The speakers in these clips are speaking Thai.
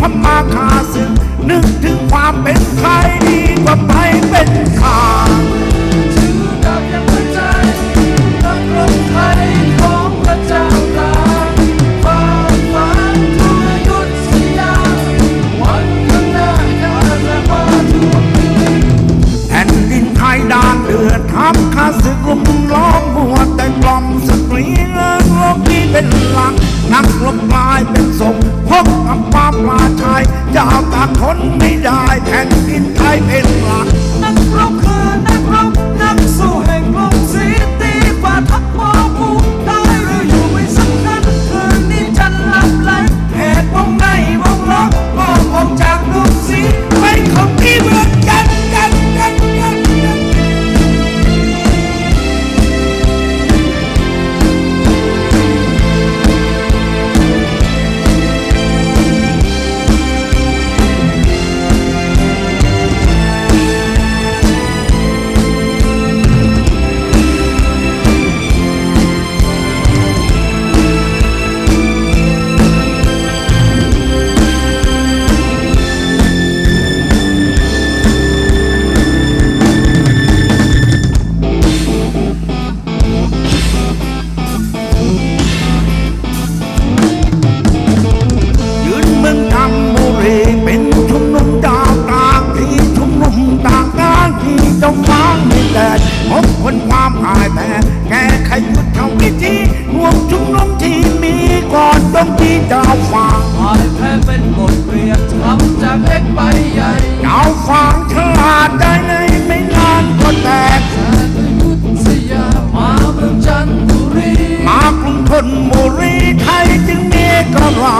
พม่าขาศึกนึกถึงความเป็นไทยดีกว่าไปเป็นข้าถือดาบยังมั่นใจนักรบไทยของพระเจ้าตากฝ่าฟันทุกยุทธศยาวันข้างหน้าข้าจะมาทวงคืนแผ่นดินไทยด่านเดือดทับข้าศึกลุมล้อมบัวแต่กล่อมสตรี นักลบกลายเป็นศพพบกับความปลาชายจะเอาตากทนไม่ได้แผ่นดินไทยเป็นหลักนักรบ บทเรียนทำจากเล็กไปใหญ่เจ้าฟ้าฉลาดได้ในไม่นานก็แตกแสนยุทธสยามมาเมืองจันทบุรีมากรุงธนบุรีไทยจึงมีกระลา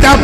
พร